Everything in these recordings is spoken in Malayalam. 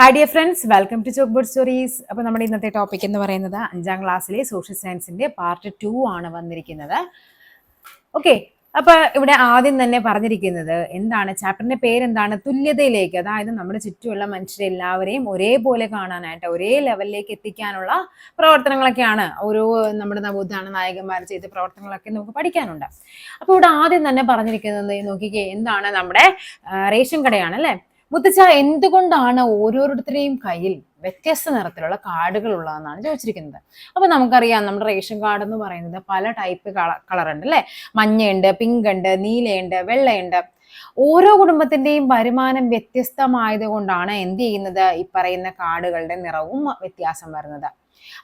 Hi dear friends welcome to chalkboard stories അപ്പോൾ നമ്മുടെ ഇന്നത്തെ ടോപ്പിക് എന്ന് പറയുന്നത് അഞ്ചാം ക്ലാസ്സിലെ സോഷ്യൽ സയൻസിന്റെ പാർട്ട് ടു ആണ് വന്നിരിക്കുന്നത്. ഓക്കെ അപ്പോൾ ഇവിടെ ആദ്യം തന്നെ പറഞ്ഞിരിക്കുന്നത് എന്താണ്? ചാപ്റ്ററിന്റെ പേരെന്താണ്? തുല്യതയിലേക്ക് അതായത് നമ്മുടെ ചുറ്റുമുള്ള മനുഷ്യരെ എല്ലാവരെയും ഒരേപോലെ കാണാനായിട്ട് ഒരേ ലെവലിലേക്ക് എത്തിക്കാനുള്ള പ്രവർത്തനങ്ങളൊക്കെയാണ് ഓരോ നമ്മുടെ നവോത്ഥാന നായകന്മാർ ചെയ്ത പ്രവർത്തനങ്ങളൊക്കെ നമുക്ക് പഠിക്കാനുണ്ട്. അപ്പോൾ ഇവിടെ ആദ്യം തന്നെ പറഞ്ഞിരിക്കുന്നത് നോക്കിക്കേ എന്താണ് നമ്മുടെ റേഷൻ കടയാണ് അല്ലെ? മുത്തച്ഛ എന്തുകൊണ്ടാണ് ഓരോരുത്തരുടെയും കയ്യിൽ വ്യത്യസ്ത നിറത്തിലുള്ള കാർഡുകൾ ഉള്ളതെന്നാണ് ചോദിച്ചിരിക്കുന്നത്. അപ്പൊ നമുക്കറിയാം നമ്മുടെ റേഷൻ കാർഡ് എന്ന് പറയുന്നത് പല ടൈപ്പ് കളർ ഉണ്ട് അല്ലെ? മഞ്ഞയുണ്ട് പിങ്ക് ഉണ്ട് നീലയുണ്ട് വെള്ളയുണ്ട്. ഓരോ കുടുംബത്തിന്റെയും വരുമാനം വ്യത്യസ്തമായത് കൊണ്ടാണ് എന്ത് ചെയ്യുന്നത്? ഈ പറയുന്ന കാർഡുകളുടെ നിറവും വ്യത്യാസം വരുന്നത്.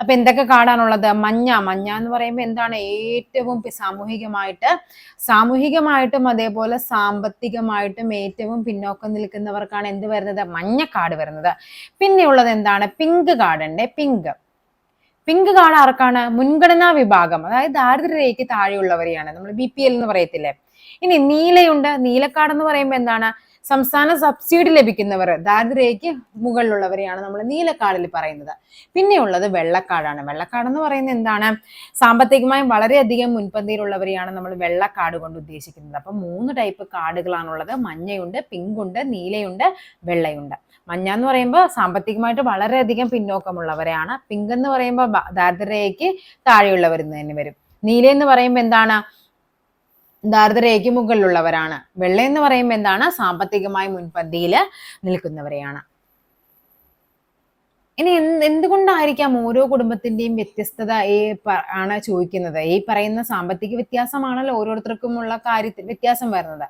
അപ്പൊ എന്തൊക്കെ കാണാനുള്ളത്? മഞ്ഞ മഞ്ഞ എന്ന് പറയുമ്പോൾ എന്താണ് ഏറ്റവും സാമൂഹികമായിട്ട് സാമൂഹികമായിട്ടും അതേപോലെ സാമ്പത്തികമായിട്ടും ഏറ്റവും പിന്നോക്കം നിൽക്കുന്നവർക്കാണ് എന്ത് വരുന്നത്? മഞ്ഞ കാട് വരുന്നത് പിന്നെയുള്ളത് എന്താണ്? പിങ്ക് കാടന്റെ പിങ്ക്. പിങ്ക് കാർഡ് ആർക്കാണ്? മുൻഗണനാ വിഭാഗം അതായത് ദാരിദ്ര്യരേഖയ്ക്ക് താഴെയുള്ളവരെയാണ്. നമ്മൾ ബി പി എൽ എന്ന് പറയത്തില്ലേ? ഇനി നീലയുണ്ട്. നീലക്കാട് എന്ന് പറയുമ്പോൾ എന്താണ്? സംസ്ഥാന സബ്സിഡി ലഭിക്കുന്നവർ ദാരിദ്ര്യയ്ക്ക് മുകളിലുള്ളവരെയാണ് നമ്മൾ നീലക്കാടിൽ പറയുന്നത്. പിന്നെയുള്ളത് വെള്ളക്കാടാണ്. വെള്ളക്കാട് എന്ന് പറയുന്നത് എന്താണ്? സാമ്പത്തികമായും വളരെയധികം മുൻപന്തിയിലുള്ളവരെയാണ് നമ്മൾ വെള്ളക്കാട് കൊണ്ട് ഉദ്ദേശിക്കുന്നത്. അപ്പം മൂന്ന് ടൈപ്പ് കാടുകളാണുള്ളത്. മഞ്ഞയുണ്ട് പിങ്കുണ്ട് നീലയുണ്ട് വെള്ളയുണ്ട്. മഞ്ഞ എന്ന് പറയുമ്പോൾ സാമ്പത്തികമായിട്ട് വളരെയധികം പിന്നോക്കമുള്ളവരെയാണ്. പിങ്ക് എന്ന് പറയുമ്പോൾ ദാരിദ്ര്യയ്ക്ക് താഴെയുള്ളവർ തന്നെ വരും. നീല എന്ന് പറയുമ്പോൾ എന്താണ്? ദാരിദ്ര്യരേഖയ്ക്ക് മുകളിലുള്ളവരാണ്. വെള്ള എന്ന് പറയുമ്പോൾ എന്താണ്? സാമ്പത്തികമായി മുൻപന്തിയിൽ നിൽക്കുന്നവരെയാണ്. ഇനി എന്ത് എന്തുകൊണ്ടായിരിക്കാം ഓരോ കുടുംബത്തിന്റെയും വ്യത്യസ്തത ഈ ആണ് ചോദിക്കുന്നത്? ഈ പറയുന്ന സാമ്പത്തിക വ്യത്യാസമാണല്ലോ ഓരോരുത്തർക്കുമുള്ള കാര്യത്തിൽ വ്യത്യാസം വരുന്നത്.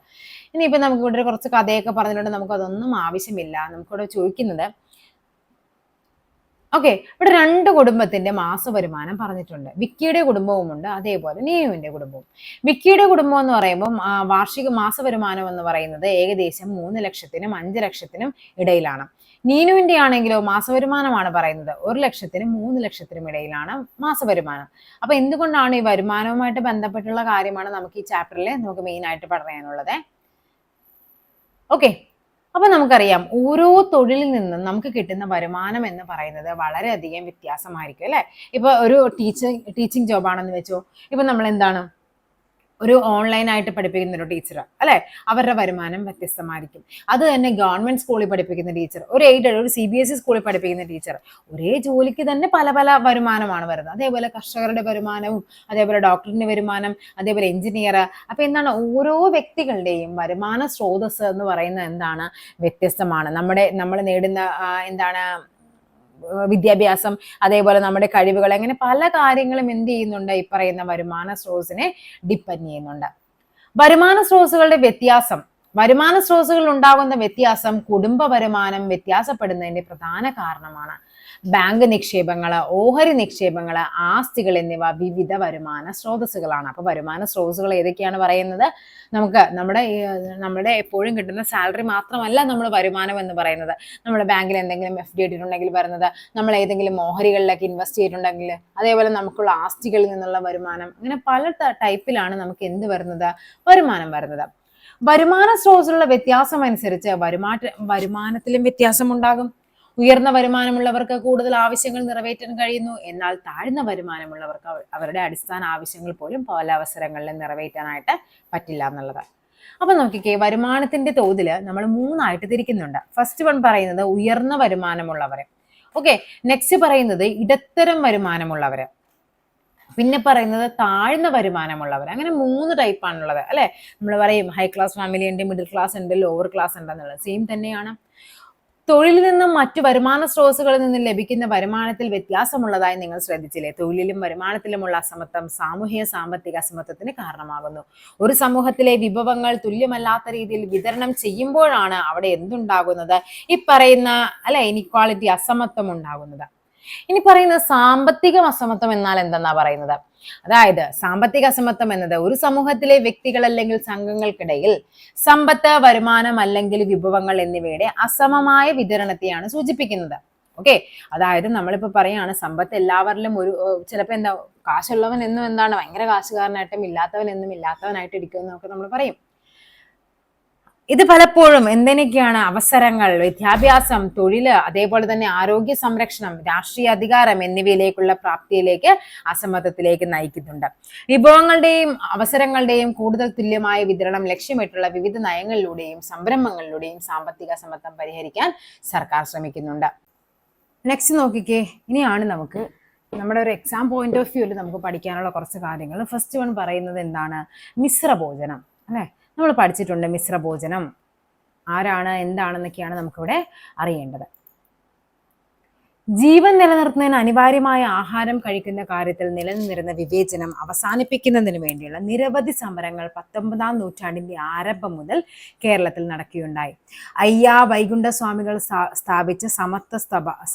ഇനിയിപ്പോ നമുക്ക് ഇവിടെ കുറച്ച് കഥയൊക്കെ പറഞ്ഞിട്ടുണ്ട്. നമുക്ക് അതൊന്നും ആവശ്യമില്ല. നമുക്കിവിടെ ചോദിക്കുന്നത് ഓക്കെ ഇവിടെ രണ്ട് കുടുംബത്തിന്റെ മാസ വരുമാനം പറഞ്ഞിട്ടുണ്ട്. വിക്കിയുടെ കുടുംബവുമുണ്ട് അതേപോലെ നീയുവിന്റെ കുടുംബവും. വിക്കിയുടെ കുടുംബം എന്ന് പറയുമ്പോൾ വാർഷിക മാസ വരുമാനം എന്ന് പറയുന്നത് ഏകദേശം മൂന്ന് ലക്ഷത്തിനും അഞ്ച് ലക്ഷത്തിനും ഇടയിലാണ്. നീനുവിന്റെ ആണെങ്കിലോ മാസവരുമാനമാണ് പറയുന്നത്. ഒരു ലക്ഷത്തിനും മൂന്ന് ലക്ഷത്തിനും ഇടയിലാണ് മാസവരുമാനം. അപ്പൊ എന്തുകൊണ്ടാണ് ഈ വരുമാനവുമായിട്ട് ബന്ധപ്പെട്ടുള്ള കാര്യമാണ് നമുക്ക് ഈ ചാപ്റ്ററിൽ നമുക്ക് മെയിൻ ആയിട്ട് പറയാനുള്ളത്? ഓക്കെ അപ്പൊ നമുക്കറിയാം ഓരോ തൊഴിലിൽ നിന്നും നമുക്ക് കിട്ടുന്ന വരുമാനം എന്ന് പറയുന്നത് വളരെയധികം വ്യത്യാസമായിരിക്കും അല്ലെ? ഇപ്പൊ ഒരു ടീച്ചിങ് ജോബ് ആണെന്ന് വെച്ചോ ഇപ്പൊ നമ്മൾ എന്താണ് ഒരു ഓൺലൈൻ ആയിട്ട് പഠിപ്പിക്കുന്ന ഒരു ടീച്ചർ അല്ലെ? അവരുടെ വരുമാനം വ്യത്യസ്തമായിരിക്കും. അത് തന്നെ ഗവൺമെന്റ് സ്കൂളിൽ പഠിപ്പിക്കുന്ന ടീച്ചർ ഒരു എയ്ഡഡ് ഒരു സി ബി എസ് ഇ സ്കൂളിൽ പഠിപ്പിക്കുന്ന ടീച്ചർ ഒരേ ജോലിക്ക് തന്നെ പല പല വരുമാനമാണ് വരുന്നത്. അതേപോലെ കർഷകരുടെ വരുമാനവും അതേപോലെ ഡോക്ടറിന്റെ വരുമാനം അതേപോലെ എഞ്ചിനീയർ അപ്പൊ എന്താണ്? ഓരോ വ്യക്തികളുടെയും വരുമാന സ്രോതസ് എന്ന് പറയുന്നത് എന്താണ്? വ്യത്യസ്തമാണ്. നമ്മുടെ നമ്മൾ നേടുന്ന എന്താണ് വിദ്യാഭ്യാസം അതേപോലെ നമ്മുടെ കഴിവുകൾ അങ്ങനെ പല കാര്യങ്ങളും എന്ത് ചെയ്യുന്നുണ്ട്? ഈ പറയുന്ന വരുമാന സ്രോതസ്സിനെ ഡിപ്പെൻഡ് ചെയ്യുന്നുണ്ട്. വരുമാന സ്രോതസ്സുകളുടെ വ്യത്യാസം വരുമാന സ്രോതസ്സുകളിൽ ഉണ്ടാകുന്ന വ്യത്യാസം കുടുംബ വരുമാനം വ്യത്യാസപ്പെടുന്നതിന്റെ പ്രധാന കാരണമാണ്. ബാങ്ക് നിക്ഷേപങ്ങൾ ഓഹരി നിക്ഷേപങ്ങൾ ആസ്തികൾ എന്നിവ വിവിധ വരുമാന സ്രോതസ്സുകളാണ്. അപ്പോൾ വരുമാന സ്രോതസ്സുകൾ ഏതൊക്കെയാണ് പറയുന്നത്? നമുക്ക് നമ്മുടെ നമ്മുടെ എപ്പോഴും കിട്ടുന്ന സാലറി മാത്രമല്ല നമ്മൾ വരുമാനം എന്ന് പറയുന്നത്. നമ്മൾ ബാങ്കിൽ എന്തെങ്കിലും എഫ് ഡി ഇട്ടിട്ടുണ്ടെങ്കിൽ വരുന്നത് നമ്മൾ ഏതെങ്കിലും ഓഹരികളിലൊക്കെ ഇൻവെസ്റ്റ് ചെയ്തിട്ടുണ്ടെങ്കിൽ അതേപോലെ നമുക്കുള്ള ആസ്തികളിൽ നിന്നുള്ള വരുമാനം അങ്ങനെ പല ടൈപ്പിലാണ് നമുക്ക് എന്ത് വരുന്നത്? വരുമാനം വരുന്നത്. വരുമാന സ്രോതസ്സുള്ള വ്യത്യാസം അനുസരിച്ച് വരുമാറ്റ വരുമാനത്തിലും വ്യത്യാസം ഉണ്ടാകും. ഉയർന്ന വരുമാനമുള്ളവർക്ക് കൂടുതൽ ആവശ്യങ്ങൾ നിറവേറ്റാൻ കഴിയുന്നു. എന്നാൽ താഴ്ന്ന വരുമാനമുള്ളവർക്ക് അവരുടെ അടിസ്ഥാന ആവശ്യങ്ങൾ പോലും പല അവസരങ്ങളിൽ നിറവേറ്റാനായിട്ട് പറ്റില്ല എന്നുള്ളത്. അപ്പൊ നോക്കിക്കേ വരുമാനത്തിന്റെ തോതിൽ നമ്മൾ മൂന്നായിട്ട് തിരിക്കുന്നുണ്ട്. ഫസ്റ്റ് വൺ പറയുന്നത് ഉയർന്ന വരുമാനമുള്ളവരെ. ഓക്കെ നെക്സ്റ്റ് പറയുന്നത് ഇടത്തരം വരുമാനമുള്ളവര്. പിന്നെ പറയുന്നത് താഴ്ന്ന വരുമാനമുള്ളവർ അങ്ങനെ മൂന്ന് ടൈപ്പാണുള്ളത് അല്ലെ? നമ്മൾ പറയും ഹൈ ക്ലാസ് ഫാമിലി ഉണ്ട് മിഡിൽ ക്ലാസ് ഉണ്ട് ലോവർ ക്ലാസ് ഉണ്ട് എന്നുള്ളത്. സെയിം തന്നെയാണ്. തൊഴിലിൽ നിന്നും മറ്റു വരുമാന സ്രോതസ്സുകളിൽ നിന്നും ലഭിക്കുന്ന വരുമാനത്തിൽ വ്യത്യാസമുള്ളതായി നിങ്ങൾ ശ്രദ്ധിച്ചില്ലേ? തൊഴിലിലും വരുമാനത്തിലുമുള്ള അസമത്വം സാമൂഹിക സാമ്പത്തിക അസമത്വത്തിന് കാരണമാകുന്നു. ഒരു സമൂഹത്തിലെ വിഭവങ്ങൾ തുല്യമല്ലാത്ത രീതിയിൽ വിതരണം ചെയ്യുമ്പോഴാണ് അവിടെ എന്തുണ്ടാകുന്നത്? ഈ പറയുന്ന അല്ലെ ഇനിക്വാളിറ്റി അസമത്വം ഉണ്ടാകുന്നത്. ഇനി പറയുന്ന സാമ്പത്തിക അസമത്വം എന്നാൽ എന്തെന്നാ പറയുന്നത്? അതായത് സാമ്പത്തിക അസമത്വം എന്നത് ഒരു സമൂഹത്തിലെ വ്യക്തികൾ അല്ലെങ്കിൽ സംഘങ്ങൾക്കിടയിൽ സമ്പത്ത് വരുമാനം അല്ലെങ്കിൽ വിഭവങ്ങൾ എന്നിവയുടെ അസമമായ വിതരണത്തെയാണ് സൂചിപ്പിക്കുന്നത്. ഓക്കെ? അതായത് നമ്മളിപ്പോ പറയാണ് സമ്പത്ത് എല്ലാവരിലും ഒരു ചിലപ്പോ എന്താ കാശുള്ളവൻ എന്നും എന്താണ് ഭയങ്കര കാശുകാരനായിട്ടും ഇല്ലാത്തവൻ എന്നും ഇല്ലാത്തവനായിട്ട് ഇരിക്കുമെന്നൊക്കെ നമ്മൾ പറയും. ഇത് പലപ്പോഴും എന്തിനൊക്കെയാണ് അവസരങ്ങൾ വിദ്യാഭ്യാസം തൊഴിൽ അതേപോലെ തന്നെ ആരോഗ്യ സംരക്ഷണം രാഷ്ട്രീയ അധികാരം എന്നിവയിലേക്കുള്ള പ്രാപ്തിയിലേക്ക് അസമത്വത്തിലേക്ക് നയിക്കുന്നുണ്ട്. വിഭവങ്ങളുടെയും അവസരങ്ങളുടെയും കൂടുതൽ തുല്യമായ വിതരണം ലക്ഷ്യമിട്ടുള്ള വിവിധ നയങ്ങളിലൂടെയും സംരംഭങ്ങളിലൂടെയും സാമ്പത്തിക അസമത്വം പരിഹരിക്കാൻ സർക്കാർ ശ്രമിക്കുന്നുണ്ട്. നെക്സ്റ്റ് നോക്കിക്കേ. ഇനിയാണ് നമുക്ക് നമ്മുടെ ഒരു എക്സാം പോയിന്റ് ഓഫ് വ്യൂവിൽ നമുക്ക് പഠിക്കാനുള്ള കുറച്ച് കാര്യങ്ങൾ. ഫസ്റ്റ് വൺ പറയുന്നത് എന്താണ്? മിശ്രഭോജനം അല്ലേ? നമ്മൾ പഠിച്ചിട്ടുണ്ട് മിശ്രഭോജനം. ആരാണ് എന്താണെന്നൊക്കെയാണ് നമുക്കിവിടെ അറിയേണ്ടത്. ജീവൻ നിലനിർത്തുന്നതിന് അനിവാര്യമായ ആഹാരം കഴിക്കുന്ന കാര്യത്തിൽ നിലനിന്നിരുന്ന വിവേചനം അവസാനിപ്പിക്കുന്നതിന് വേണ്ടിയുള്ള നിരവധി സമരങ്ങൾ പത്തൊമ്പതാം നൂറ്റാണ്ടിന്റെ ആരംഭം മുതൽ കേരളത്തിൽ നടക്കുകയുണ്ടായി. അയ്യാ വൈകുണ്ഠസ്വാമികൾ സ്വാമികൾ സ്ഥാപിച്ച സമത്വ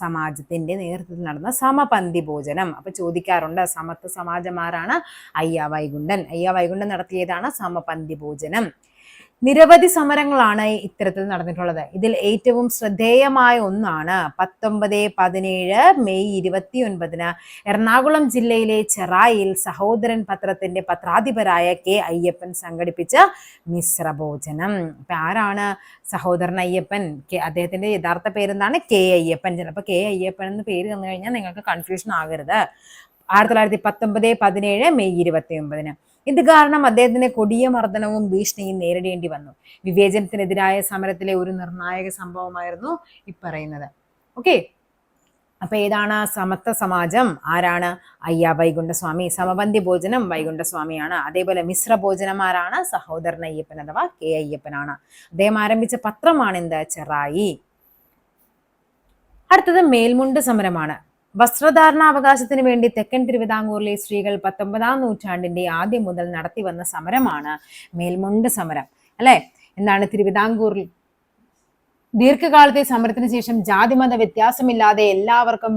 സമാജത്തിന്റെ നേതൃത്വത്തിൽ നടന്ന സമപന്തി ഭോജനം. അപ്പൊ ചോദിക്കാറുണ്ട് സമത്വ സമാജമാരാണ് അയ്യാ വൈകുണ്ഠൻ. അയ്യാ വൈകുണ്ഠൻ നടത്തിയതാണ് സമപന്തി ഭോജനം. നിരവധി സമരങ്ങളാണ് ഇത്തരത്തിൽ നടന്നിട്ടുള്ളത്. ഇതിൽ ഏറ്റവും ശ്രദ്ധേയമായ ഒന്നാണ് പത്തൊമ്പത് പതിനേഴ് മെയ് ഇരുപത്തി ഒൻപതിന് എറണാകുളം ജില്ലയിലെ ചെറായിൽ സഹോദരൻ പത്രത്തിന്റെ പത്രാധിപരായ കെ അയ്യപ്പൻ സംഘടിപ്പിച്ച മിശ്രഭോജനം. ഇപ്പൊ ആരാണ് സഹോദരൻ അയ്യപ്പൻ? കെ അദ്ദേഹത്തിന്റെ യഥാർത്ഥ പേരെന്താണ്? കെ അയ്യപ്പൻ. ചിലപ്പോൾ കെ അയ്യപ്പൻ എന്ന് പേര് തന്നു കഴിഞ്ഞാൽ നിങ്ങൾക്ക് കൺഫ്യൂഷൻ ആകരുത്. ആയിരത്തി തൊള്ളായിരത്തി പത്തൊമ്പത് പതിനേഴ് മെയ് ഇരുപത്തി ഒമ്പതിന് ഇത് കാരണം അദ്ദേഹത്തിന് കൊടിയ മർദ്ദനവും ഭീഷണിയും നേരിടേണ്ടി വന്നു. വിവേചനത്തിനെതിരായ സമരത്തിലെ ഒരു നിർണായക സംഭവമായിരുന്നു ഇപ്പറയുന്നത് പറയുന്നത്. ഓക്കെ അപ്പൊ ഏതാണ് സമത്വ സമാജം? ആരാണ്? അയ്യ വൈകുണ്ഠസ്വാമി. സമബന്ധി ഭോജനം വൈകുണ്ഠസ്വാമിയാണ്. അതേപോലെ മിശ്ര ഭോജനം ആരാണ്? സഹോദരൻ അയ്യപ്പൻ അഥവാ കെ അയ്യപ്പനാണ്. അദ്ദേഹം ആരംഭിച്ച പത്രമാണ് എന്ത് ചെറായി. അടുത്തത് മേൽമുണ്ട് സമരമാണ്. വസ്ത്രധാരണാവകാശത്തിന് വേണ്ടി തെക്കൻ തിരുവിതാംകൂറിലെ സ്ത്രീകൾ പത്തൊമ്പതാം നൂറ്റാണ്ടിന്റെ ആദ്യം മുതൽ നടത്തി വന്ന സമരമാണ് മേൽമുണ്ട് സമരം അല്ലെ? എന്താണ് തിരുവിതാംകൂറിൽ ദീർഘകാലത്തെ സമരത്തിന് ശേഷം ജാതിമത വ്യത്യാസമില്ലാതെ എല്ലാവർക്കും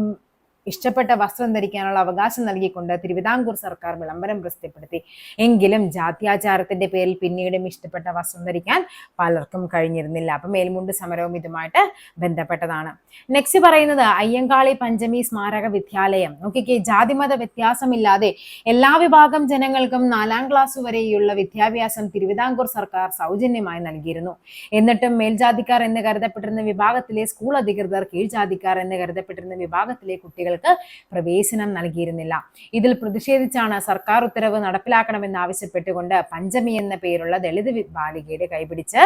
ഇഷ്ടപ്പെട്ട വസ്ത്രം ധരിക്കാനുള്ള അവകാശം നൽകിക്കൊണ്ട് തിരുവിതാംകൂർ സർക്കാർ വിളംബരം പ്രസിദ്ധപ്പെടുത്തി. എങ്കിലും ജാത്യാചാരത്തിന്റെ പേരിൽ പിന്നീടും ഇഷ്ടപ്പെട്ട വസ്ത്രം ധരിക്കാൻ പലർക്കും കഴിഞ്ഞിരുന്നില്ല. അപ്പൊ മേൽമുണ്ട് സമരവും ഇതുമായിട്ട് ബന്ധപ്പെട്ടതാണ്. നെക്സ്റ്റ് പറയുന്നത് അയ്യങ്കാളി പഞ്ചമി സ്മാരക വിദ്യാലയം. നോക്കിക്കേ ജാതിമത വ്യത്യാസമില്ലാതെ എല്ലാ വിഭാഗം ജനങ്ങൾക്കും നാലാം ക്ലാസ് വരെയുള്ള വിദ്യാഭ്യാസം തിരുവിതാംകൂർ സർക്കാർ സൗജന്യമായി നൽകിയിരുന്നു. എന്നിട്ടും മേൽജാതിക്കാർ എന്ന് കരുതപ്പെട്ടിരുന്ന വിഭാഗത്തിലെ സ്കൂൾ അധികൃതർ കീഴ്ജാതിക്കാർ എന്ന് കരുതപ്പെട്ടിരുന്ന വിഭാഗത്തിലെ കുട്ടികൾക്ക് പ്രവേശനം നൽകിയിരുന്നില്ല. ഇതിൽ പ്രതിഷേധിച്ചാണ് സർക്കാർ ഉത്തരവ് നടപ്പിലാക്കണമെന്ന് ആവശ്യപ്പെട്ടുകൊണ്ട് പഞ്ചമി എന്ന പേരുള്ള ദളിത് ബാലികയുടെ കൈപിടിച്ച്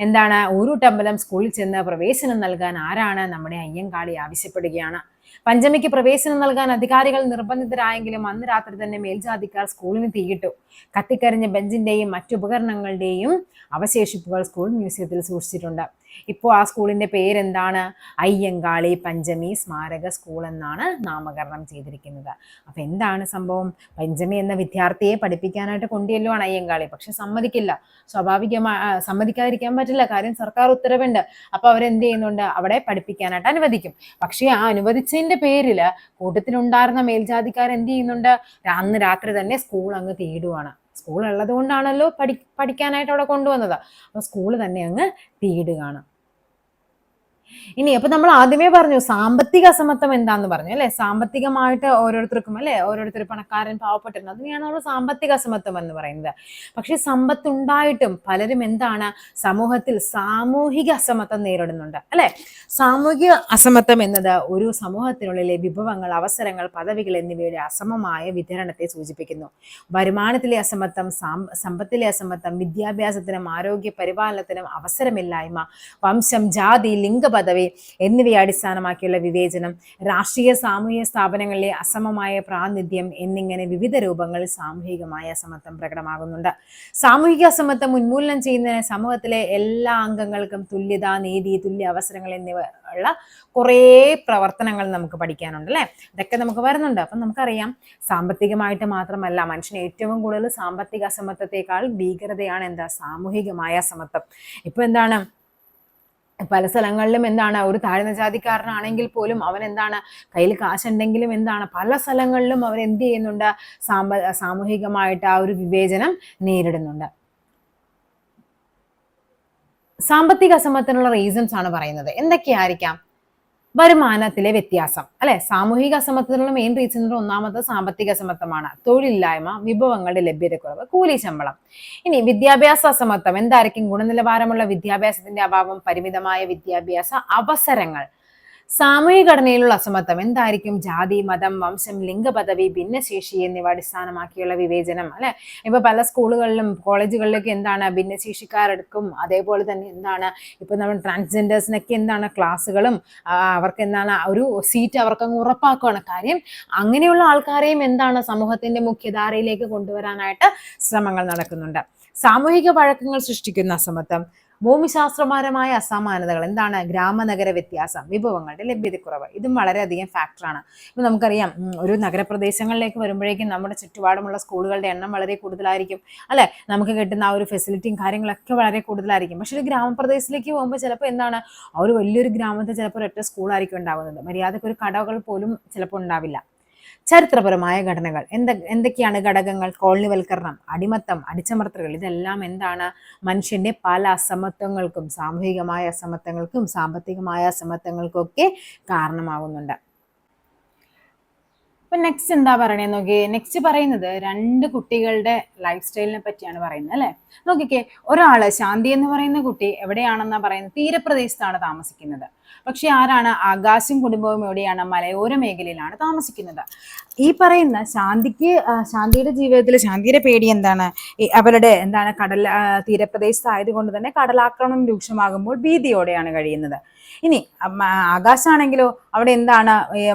എന്താണ് ഊരുട്ടമ്പലം സ്കൂളിൽ ചെന്ന് പ്രവേശനം നൽകാൻ ആരാണ് നമ്മുടെ അയ്യങ്കാളി ആവശ്യപ്പെടുകയാണ്. പഞ്ചമിക്ക് പ്രവേശനം നൽകാൻ അധികാരികൾ നിർബന്ധിതരായെങ്കിലും അന്ന് രാത്രി തന്നെ മേൽജാതിക്കാർ സ്കൂളിന് തീയിട്ടു. കത്തിക്കരിഞ്ഞ ബെഞ്ചിന്റെയും മറ്റുപകരണങ്ങളുടെയും അവശേഷിപ്പുകൾ സ്കൂൾ മ്യൂസിയത്തിൽ സൂക്ഷിച്ചിട്ടുണ്ട്. ഇപ്പോൾ ആ സ്കൂളിന്റെ പേരെന്താണ്? അയ്യങ്കാളി പഞ്ചമി സ്മാരക സ്കൂൾ എന്നാണ് നാമകരണം ചെയ്തിരിക്കുന്നത്. അപ്പോൾ എന്താണ് സംഭവം? പഞ്ചമി എന്ന വിദ്യാർത്ഥിയെ പഠിപ്പിക്കാനായിട്ട് കൊണ്ടുചെല്ലുവാണ് അയ്യങ്കാളി. പക്ഷെ സമ്മതിക്കില്ല. സ്വാഭാവികമായി സമ്മതിക്കാതിരിക്കാൻ പറ്റില്ല. കാര്യം സർക്കാർ ഉത്തരവുണ്ട്. അപ്പോൾ അവരെന്ത് ചെയ്യുന്നുണ്ട്? അവിടെ പഠിപ്പിക്കാനായിട്ട് അനുവദിക്കും. പക്ഷേ ആ അനുവദിച്ചതിന്റെ പേരിൽ കൂട്ടത്തിലുണ്ടായിരുന്ന മേൽജാതിക്കാർ എന്ത് ചെയ്യുന്നുണ്ട്? അന്ന് രാത്രി തന്നെ സ്കൂൾ അങ്ങ് തീടുവാണ്. സ്കൂൾ ഉള്ളത് കൊണ്ടാണല്ലോ പഠി പഠിക്കാനായിട്ട് അവിടെ കൊണ്ടുവന്നത്. അപ്പം സ്കൂൾ തന്നെ അങ്ങ് തീടുകയാണ്. ഇനി അപ്പൊ നമ്മൾ ആദ്യമേ പറഞ്ഞു സാമ്പത്തിക അസമത്വം എന്താന്ന് പറഞ്ഞു അല്ലെ? സാമ്പത്തികമായിട്ട് ഓരോരുത്തർക്കും അല്ലെ? ഓരോരുത്തർ പണക്കാരൻ പാവപ്പെട്ടിരുന്നു അതിനെയാണ് നമ്മൾ സാമ്പത്തിക അസമത്വം എന്ന് പറയുന്നത്. പക്ഷെ സമ്പത്ത് ഉണ്ടായിട്ടും പലരും എന്താണ്? സമൂഹത്തിൽ സാമൂഹിക അസമത്വം നേരിടുന്നുണ്ട് അല്ലെ? സാമൂഹിക അസമത്വം എന്നത് ഒരു സമൂഹത്തിനുള്ളിലെ വിഭവങ്ങൾ അവസരങ്ങൾ പദവികൾ എന്നിവയുടെ അസമമായ വിതരണത്തെ സൂചിപ്പിക്കുന്നു. വരുമാനത്തിലെ അസമത്വം സമ്പത്തിലെ അസമത്വം വിദ്യാഭ്യാസത്തിനും ആരോഗ്യ പരിപാലനത്തിനും അവസരമില്ലായ്മ വംശം ജാതി ലിംഗപദവി എന്നിവയെ അടിസ്ഥാനമാക്കിയുള്ള വിവേചനം രാഷ്ട്രീയ സാമൂഹിക സ്ഥാപനങ്ങളിലെ അസമമായ പ്രാതിനിധ്യം എന്നിങ്ങനെ വിവിധ രൂപങ്ങളിൽ സാമൂഹികമായ അസമത്വം പ്രകടമാകുന്നുണ്ട്. സാമൂഹിക അസമത്വം ഉന്മൂലനം ചെയ്യുന്നതിന് സമൂഹത്തിലെ എല്ലാ അംഗങ്ങൾക്കും തുല്യത നീതി തുല്യ അവസരങ്ങൾ എന്നിവ ഉള്ള കുറേ പ്രവർത്തനങ്ങൾ നമുക്ക് പഠിക്കാനുണ്ട് അല്ലേ? ഇതൊക്കെ നമുക്ക് വരുന്നുണ്ട്. അപ്പം നമുക്കറിയാം സാമ്പത്തികമായിട്ട് മാത്രമല്ല മനുഷ്യന് ഏറ്റവും കൂടുതൽ സാമ്പത്തിക അസമത്വത്തെക്കാൾ ഭീകരതയാണ് എന്താ? സാമൂഹികമായ അസമത്വം. ഇപ്പൊ എന്താണ്? പല സ്ഥലങ്ങളിലും എന്താണ് ഒരു താഴ്ന്ന ജാതിക്കാരനാണെങ്കിൽ പോലും അവൻ എന്താണ് കയ്യിൽ കാശുണ്ടെങ്കിലും എന്താണ് പല സ്ഥലങ്ങളിലും അവർ എന്ത് ചെയ്യുന്നുണ്ട്? സാമ്പ സാമൂഹികമായിട്ട് ആ ഒരു വിവേചനം നേരിടുന്നുണ്ട്. സാമ്പത്തിക അസമത്വത്തിനുള്ള റീസൺസ് ആണ് പറയുന്നത്. എന്തൊക്കെയായിരിക്കാം? വരുമാനത്തിലെ വ്യത്യാസം. അല്ലെ? സാമൂഹിക അസമത്വത്തിനുള്ള മെയിൻ റീസൺ ഒന്നാമത്തെ സാമ്പത്തിക അസമത്വമാണ്. തൊഴിലില്ലായ്മ വിഭവങ്ങളുടെ ലഭ്യതക്കുറവ് കൂലി ശമ്പളം. ഇനി വിദ്യാഭ്യാസ അസമത്വം. എന്തായിരിക്കും ഗുണനിലവാരമുള്ള വിദ്യാഭ്യാസത്തിന്റെ അഭാവം? പരിമിതമായ വിദ്യാഭ്യാസ അവസരങ്ങൾ. സാമൂഹിക ഘടനയിലുള്ള അസമത്വം. എന്തായിരിക്കും? ജാതി മതം വംശം ലിംഗപദവി ഭിന്നശേഷി എന്നിവ അടിസ്ഥാനമാക്കിയുള്ള വിവേചനം അല്ലെ? ഇപ്പൊ പല സ്കൂളുകളിലും കോളേജുകളിലൊക്കെ എന്താണ് ഭിന്നശേഷിക്കാരെടുക്കും. അതേപോലെ തന്നെ എന്താണ് ഇപ്പൊ നമ്മൾ ട്രാൻസ്ജെൻഡേഴ്സിനൊക്കെ എന്താണ് ക്ലാസ്സുകളും അവർക്ക് എന്താണ് ഒരു സീറ്റ് അവർക്ക് അങ്ങ് ഉറപ്പാക്കുകയാണ് കാര്യം അങ്ങനെയുള്ള ആൾക്കാരെയും എന്താണ് സമൂഹത്തിന്റെ മുഖ്യധാരയിലേക്ക് കൊണ്ടുവരാനായിട്ട് ശ്രമങ്ങൾ നടക്കുന്നുണ്ട്. സാമൂഹിക വഴക്കങ്ങൾ സൃഷ്ടിക്കുന്ന അസമത്വം ഭൂമിശാസ്ത്രപരമായ അസമാനതകൾ എന്താണ് ഗ്രാമനഗര വ്യത്യാസം വിഭവങ്ങളുടെ ലഭ്യതക്കുറവ് ഇതും വളരെയധികം ഫാക്ടറാണ് ഇപ്പം നമുക്കറിയാം ഒരു നഗരപ്രദേശങ്ങളിലേക്ക് വരുമ്പോഴേക്കും നമ്മുടെ ചുറ്റുപാടുമുള്ള സ്കൂളുകളുടെ എണ്ണം വളരെ കൂടുതലായിരിക്കും അല്ലെ? നമുക്ക് കിട്ടുന്ന ആ ഒരു ഫെസിലിറ്റിയും കാര്യങ്ങളൊക്കെ വളരെ കൂടുതലായിരിക്കും. പക്ഷേ ഒരു ഗ്രാമപ്രദേശത്തിലേക്ക് പോകുമ്പോൾ ചിലപ്പോൾ എന്താണ് ഒരു വലിയൊരു ഗ്രാമത്തിൽ ചിലപ്പോൾ ഒരൊറ്റ സ്കൂളായിരിക്കും ഉണ്ടാകുന്നത് മര്യാദയ്ക്ക് ഒരു കടകൾ പോലും ചിലപ്പോൾ ഉണ്ടാവില്ല. ചരിത്രപരമായ ഘടനകൾ. എന്ത എന്തൊക്കെയാണ് ഘടകങ്ങൾ? കോളനിവൽക്കരണം അടിമത്തം അടിച്ചമർത്തലുകൾ. ഇതെല്ലാം എന്താണ്? മനുഷ്യന്റെ പല അസമത്വങ്ങൾക്കും സാമൂഹികമായ അസമത്വങ്ങൾക്കും സാമ്പത്തികമായ അസമത്വങ്ങൾക്കും ഒക്കെ കാരണമാകുന്നുണ്ട്. ഇപ്പൊ നെക്സ്റ്റ് എന്താ പറയണേ? നോക്കി നെക്സ്റ്റ് പറയുന്നത് രണ്ട് കുട്ടികളുടെ ലൈഫ് സ്റ്റൈലിനെ പറ്റിയാണ് പറയുന്നത് അല്ലെ? നോക്കിക്കേ ഒരാൾ ശാന്തി എന്ന് പറയുന്ന കുട്ടി എവിടെയാണെന്നാ പറയുന്നത്? തീരപ്രദേശത്താണ് താമസിക്കുന്നത്. പക്ഷെ ആരാണ് ആകാശം കുടുംബവും എവിടെയാണ് മലയോര മേഖലയിലാണ് താമസിക്കുന്നത്? ഈ പറയുന്ന ശാന്തിക്ക് ശാന്തിയുടെ ജീവിതത്തിൽ ശാന്തിയുടെ പേടി എന്താണ്? അവരുടെ എന്താണ് കടൽ തീരപ്രദേശത്തായത് തീരപ്രദേശത്തായതുകൊണ്ട് തന്നെ കടലാക്രമണം രൂക്ഷമാകുമ്പോൾ ഭീതിയോടെയാണ് കഴിയുന്നത്. ഇനി ആകാശാണെങ്കിലോ അവിടെ എന്താണ്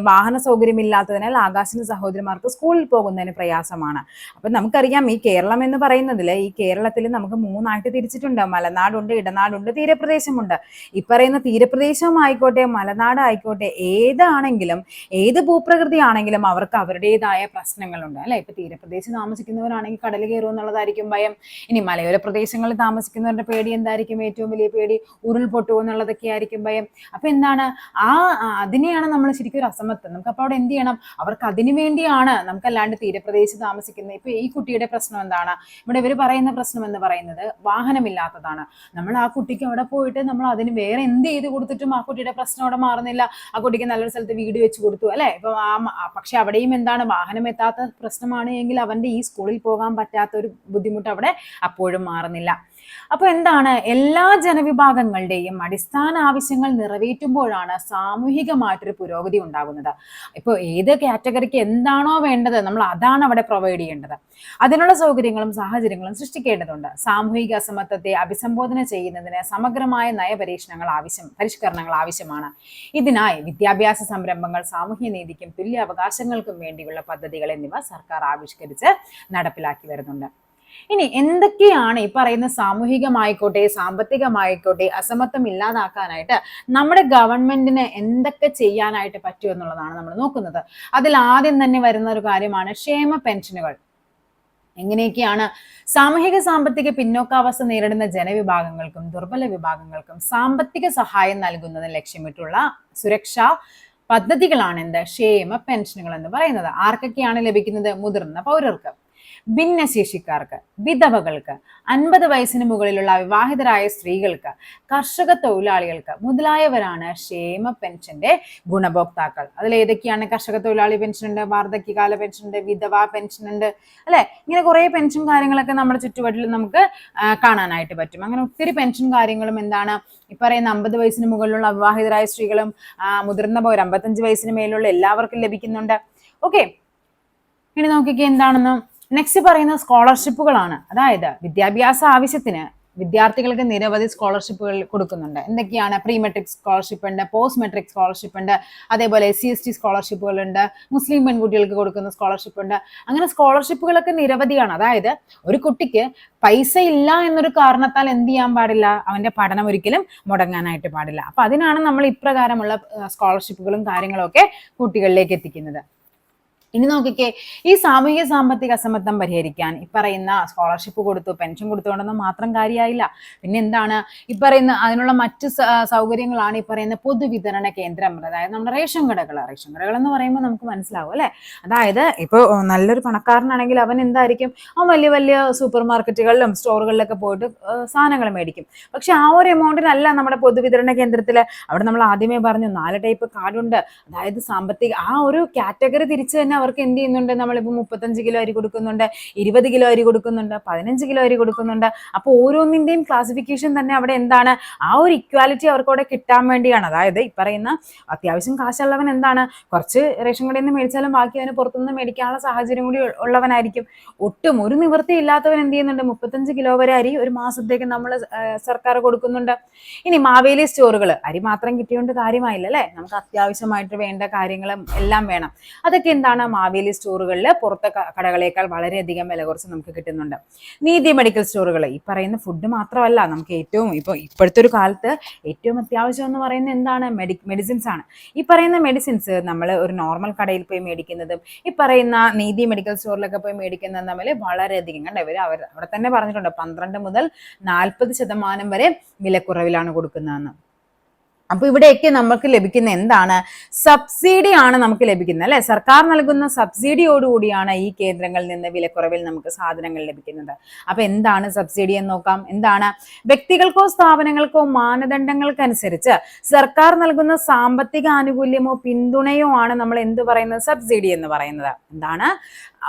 വാഹന സൗകര്യം ഇല്ലാത്തതിനാൽ ആകാശിന്റെ സഹോദരിമാർക്ക് സ്കൂളിൽ പോകുന്നതിന് പ്രയാസമാണ്. അപ്പൊ നമുക്കറിയാം ഈ കേരളം എന്ന് പറയുന്നതിൽ ഈ കേരളത്തിൽ നമുക്ക് മൂന്നായിട്ട് തിരിച്ചിട്ടുണ്ട്. മലനാടുണ്ട് ഇടനാടുണ്ട് തീരപ്രദേശമുണ്ട്. ഈ പറയുന്ന തീരപ്രദേശം ആയിക്കോട്ടെ മലനാട് ആയിക്കോട്ടെ ഏതാണെങ്കിലും ഏത് ഭൂപ്രകൃതി ആണെങ്കിലും അവർക്ക് അവരുടേതായ പ്രശ്നങ്ങളുണ്ട് അല്ലെ? ഇപ്പൊ തീരപ്രദേശത്ത് താമസിക്കുന്നവരാണെങ്കിൽ കടൽ കയറും എന്നുള്ളതായിരിക്കും ഭയം. ഇനി മലയോര പ്രദേശങ്ങളിൽ താമസിക്കുന്നവരുടെ പേടി എന്തായിരിക്കും? ഏറ്റവും വലിയ പേടി ഉരുൾപൊട്ടുമോ എന്നുള്ളതൊക്കെ ആയിരിക്കും ഭയം. അപ്പൊ എന്താണ്? ആ അതിനെയാണ് നമ്മൾ ശരിക്കും ഒരു അസമത്വം. നമുക്ക് അപ്പൊ അവിടെ എന്ത് ചെയ്യണം? അവർക്ക് അതിനു വേണ്ടിയാണ് നമുക്കല്ലാണ്ട് തീരപ്രദേശത്ത് താമസിക്കുന്നത്. ഇപ്പൊ ഈ കുട്ടിയുടെ പ്രശ്നം എന്താണ്? ഇവിടെ ഇവർ പറയുന്ന പ്രശ്നം എന്ന് പറയുന്നത് വാഹനമില്ലാത്തതാണ്. നമ്മൾ ആ കുട്ടിക്ക് അവിടെ പോയിട്ട് നമ്മൾ അതിന് വേറെ എന്ത് ചെയ്ത് കൊടുത്തിട്ടും ആ കുട്ടിയുടെ പ്രശ്നം അവിടെ മാറുന്നില്ല. ആ കുട്ടിക്ക് നല്ലൊരു സ്ഥലത്ത് വീട് വെച്ച് കൊടുത്തു അല്ലെ? ഇപ്പൊ ആ പക്ഷെ അവിടെയും എന്താണ് വാഹനം എത്താത്ത പ്രശ്നമാണ് എങ്കിൽ അവന്റെ ഈ സ്കൂളിൽ പോകാൻ പറ്റാത്ത ഒരു ബുദ്ധിമുട്ട് അവിടെ അപ്പോഴും മാറുന്നില്ല. അപ്പൊ എന്താണ്? എല്ലാ ജനവിഭാഗങ്ങളുടെയും അടിസ്ഥാന ആവശ്യങ്ങൾ നിറവേറ്റുമ്പോഴാണ് സാമൂഹികമായിട്ടൊരു പുരോഗതി ഉണ്ടാകുന്നത്. ഇപ്പോൾ ഏത് കാറ്റഗറിക്ക് എന്താണോ വേണ്ടത് നമ്മൾ അതാണ് അവിടെ പ്രൊവൈഡ് ചെയ്യേണ്ടത്. അതിനുള്ള സൗകര്യങ്ങളും സാഹചര്യങ്ങളും സൃഷ്ടിക്കേണ്ടതുണ്ട്. സാമൂഹിക അസമത്വത്തെ അഭിസംബോധന ചെയ്യുന്നതിന് സമഗ്രമായ നയപരീക്ഷണങ്ങൾ ആവശ്യം പരിഷ്കരണങ്ങൾ ആവശ്യമാണ്. ഇതിനായി വിദ്യാഭ്യാസ സംരംഭങ്ങൾ സാമൂഹ്യ നീതിക്കും തുല്യ അവകാശങ്ങൾക്കും വേണ്ടിയുള്ള പദ്ധതികൾ എന്നിവ സർക്കാർ ആവിഷ്കരിച്ച് നടപ്പിലാക്കി വരുന്നുണ്ട്. ഇനി എന്തൊക്കെയാണ് ഈ പറയുന്ന സാമൂഹികമായിക്കോട്ടെ സാമ്പത്തികമായിക്കോട്ടെ അസമത്വം ഇല്ലാതാക്കാനായിട്ട് നമ്മുടെ ഗവൺമെന്റിന് എന്തൊക്കെ ചെയ്യാനായിട്ട് പറ്റും എന്നുള്ളതാണ് നമ്മൾ നോക്കുന്നത്. അതിൽ ആദ്യം തന്നെ വരുന്ന ഒരു കാര്യമാണ് ക്ഷേമ പെൻഷനുകൾ. എങ്ങനെയൊക്കെയാണ് സാമൂഹിക സാമ്പത്തിക പിന്നോക്കാവസ്ഥ നേരിടുന്ന ജനവിഭാഗങ്ങൾക്കും ദുർബല വിഭാഗങ്ങൾക്കും സാമ്പത്തിക സഹായം നൽകുന്നതിന് ലക്ഷ്യമിട്ടുള്ള സുരക്ഷാ പദ്ധതികളാണ് എന്ത്? ക്ഷേമ പെൻഷനുകൾ എന്ന് പറയുന്നത്. ആർക്കൊക്കെയാണ് ലഭിക്കുന്നത്? മുതിർന്ന പൗരർക്ക്. ഭിന്നശേഷിക്കാർക്ക് വിധവകൾക്ക് അൻപത് വയസ്സിന് മുകളിലുള്ള വിവാഹിതരായ സ്ത്രീകൾക്ക് കർഷക തൊഴിലാളികൾക്ക് മുതലായവരാണ് ക്ഷേമ പെൻഷന്റെ ഗുണഭോക്താക്കൾ. അതിൽ ഏതൊക്കെയാണ് കർഷക തൊഴിലാളി പെൻഷൻ ഉണ്ട് വാർദ്ധക്യകാല പെൻഷൻ ഉണ്ട് വിധവ പെൻഷൻ ഉണ്ട് അല്ലെ? ഇങ്ങനെ കുറെ പെൻഷൻ കാര്യങ്ങളൊക്കെ നമ്മുടെ ചുറ്റുപാടിൽ നമുക്ക് കാണാനായിട്ട് പറ്റും. അങ്ങനെ ഒത്തിരി പെൻഷൻ കാര്യങ്ങളും എന്താണ് ഈ പറയുന്ന അമ്പത് വയസ്സിന് മുകളിലുള്ള അവിവാഹിതരായ സ്ത്രീകളും മുതിർന്ന പോലെ അമ്പത്തഞ്ച് വയസ്സിന് മേലുള്ള എല്ലാവർക്കും ലഭിക്കുന്നുണ്ട്. ഓക്കെ. ഇനി നോക്കിക്കേ എന്താണെന്ന്. നെക്സ്റ്റ് പറയുന്ന സ്കോളർഷിപ്പുകളാണ്. അതായത് വിദ്യാഭ്യാസ ആവശ്യത്തിന് വിദ്യാർത്ഥികൾക്ക് നിരവധി സ്കോളർഷിപ്പുകൾ കൊടുക്കുന്നുണ്ട്. എന്തൊക്കെയാണ്? പ്രീ മെട്രിക് സ്കോളർഷിപ്പ് ഉണ്ട് പോസ്റ്റ് മെട്രിക് സ്കോളർഷിപ്പ് ഉണ്ട് അതേപോലെ എസ് സി എസ് ടി സ്കോളർഷിപ്പുകൾ ഉണ്ട് മുസ്ലിം പെൺകുട്ടികൾക്ക് കൊടുക്കുന്ന സ്കോളർഷിപ്പ് ഉണ്ട്. അങ്ങനെ സ്കോളർഷിപ്പുകളൊക്കെ നിരവധിയാണ്. അതായത് ഒരു കുട്ടിക്ക് പൈസ ഇല്ല എന്നൊരു കാരണത്താൽ എന്ത് ചെയ്യാൻ പാടില്ല? അവന്റെ പഠനം ഒരിക്കലും മുടങ്ങാനായിട്ട് പാടില്ല. അപ്പൊ അതിനാണ് നമ്മൾ ഇപ്രകാരമുള്ള സ്കോളർഷിപ്പുകളും കാര്യങ്ങളും ഒക്കെ കുട്ടികളിലേക്ക് എത്തിക്കുന്നത്. ഇനി നോക്കിക്കേ ഈ സാമൂഹിക സാമ്പത്തിക അസമത്വം പരിഹരിക്കാൻ ഈ പറയുന്ന സ്കോളർഷിപ്പ് കൊടുത്തു പെൻഷൻ കൊടുത്തുകൊണ്ടൊന്നും മാത്രം കാര്യമായില്ല പിന്നെ എന്താണ്? ഈ പറയുന്ന അതിനുള്ള മറ്റ് സൗകര്യങ്ങളാണ് ഈ പറയുന്ന പൊതുവിതരണ കേന്ദ്രം അതായത് നമ്മുടെ റേഷൻ കടകൾ. റേഷൻ കടകൾ എന്ന് പറയുമ്പോൾ നമുക്ക് മനസ്സിലാവും അല്ലെ? അതായത് ഇപ്പോൾ നല്ലൊരു പണക്കാരനാണെങ്കിൽ അവൻ എന്തായിരിക്കും? അവൻ വലിയ വലിയ സൂപ്പർ മാർക്കറ്റുകളിലും സ്റ്റോറുകളിലൊക്കെ പോയിട്ട് സാധനങ്ങൾ മേടിക്കും. പക്ഷെ ആ ഒരു എമൗണ്ടിനല്ല നമ്മുടെ പൊതുവിതരണ കേന്ദ്രത്തിൽ അവിടെ നമ്മൾ ആദ്യമേ പറഞ്ഞു നാല് ടൈപ്പ് കാർഡുണ്ട് അതായത് സാമ്പത്തിക ആ ഒരു കാറ്റഗറി തിരിച്ച് തന്നെ അവർക്ക് എന്ത് ചെയ്യുന്നുണ്ട്? നമ്മളിപ്പോൾ മുപ്പത്തഞ്ച് കിലോ അരി കൊടുക്കുന്നുണ്ട് ഇരുപത് കിലോ അരി കൊടുക്കുന്നുണ്ട് പതിനഞ്ച് കിലോ അരി കൊടുക്കുന്നുണ്ട്. അപ്പോൾ ഓരോന്നിന്റെയും ക്ലാസിഫിക്കേഷൻ തന്നെ അവിടെ എന്താണ്? ആ ഒരു ഇക്വാലിറ്റി അവർക്ക് അവിടെ കിട്ടാൻ വേണ്ടിയാണ്. അതായത് ഈ പറയുന്ന അത്യാവശ്യം കാശുള്ളവൻ എന്താണ്? കുറച്ച് റേഷൻ കടയിൽ നിന്ന് മേടിച്ചാലും ബാക്കി അവന് പുറത്തുനിന്ന് മേടിക്കാനുള്ള സാഹചര്യം കൂടി ഉള്ളവനായിരിക്കും. ഒട്ടും ഒരു നിവൃത്തി ഇല്ലാത്തവൻ എന്ത് ചെയ്യുന്നുണ്ട്? മുപ്പത്തഞ്ച് കിലോ വരെ അരി ഒരു മാസത്തേക്ക് നമ്മൾ സർക്കാർ കൊടുക്കുന്നുണ്ട്. ഇനി മാവേലി സ്റ്റോറുകൾ അരി മാത്രം കിട്ടിയോണ്ട് കാര്യമായില്ല അല്ലേ നമുക്ക് അത്യാവശ്യമായിട്ട് വേണ്ട കാര്യങ്ങളും എല്ലാം വേണം. അതൊക്കെ എന്താണ്? മാവേലി സ്റ്റോറുകളിൽ പുറത്തെ കടകളേക്കാൾ വളരെയധികം വില കുറച്ച് നമുക്ക് കിട്ടുന്നുണ്ട്. നീതി മെഡിക്കൽ സ്റ്റോറുകൾ ഈ പറയുന്ന ഫുഡ് മാത്രമല്ല നമുക്ക് ഏറ്റവും ഇപ്പോൾ ഇപ്പോഴത്തെ ഒരു കാലത്ത് ഏറ്റവും അത്യാവശ്യം എന്ന് പറയുന്നത് എന്താണ്? മെഡി മെഡിസിൻസ് ആണ്. ഈ പറയുന്ന മെഡിസിൻസ് നമ്മൾ ഒരു നോർമൽ കടയിൽ പോയി മേടിക്കുന്നതും ഈ പറയുന്ന നീതി മെഡിക്കൽ സ്റ്റോറിലൊക്കെ പോയി മേടിക്കുന്നതും തമ്മിൽ വളരെയധികം കണ്ട ഇവർ അവർ അവിടെ തന്നെ പറഞ്ഞിട്ടുണ്ട് പന്ത്രണ്ട് മുതൽ നാൽപ്പത് ശതമാനം വരെ വിലക്കുറവിലാണ് കൊടുക്കുന്നതെന്ന്. അപ്പൊ ഇവിടെയൊക്കെ നമുക്ക് ലഭിക്കുന്ന എന്താണ്? സബ്സിഡി ആണ് നമുക്ക് ലഭിക്കുന്നത് അല്ലെ? സർക്കാർ നൽകുന്ന സബ്സിഡിയോടുകൂടിയാണ് ഈ കേന്ദ്രങ്ങളിൽ നിന്ന് വിലക്കുറവിൽ നമുക്ക് സാധനങ്ങൾ ലഭിക്കുന്നത്. അപ്പൊ എന്താണ് സബ്സിഡി എന്ന് നോക്കാം. എന്താണ്? വ്യക്തികൾക്കോ സ്ഥാപനങ്ങൾക്കോ മാനദണ്ഡങ്ങൾക്കനുസരിച്ച് സർക്കാർ നൽകുന്ന സാമ്പത്തിക ആനുകൂല്യമോ പിന്തുണയോ ആണ് നമ്മൾ എന്ത് പറയുന്നത്? സബ്സിഡി എന്ന് പറയുന്നത്. എന്താണ്?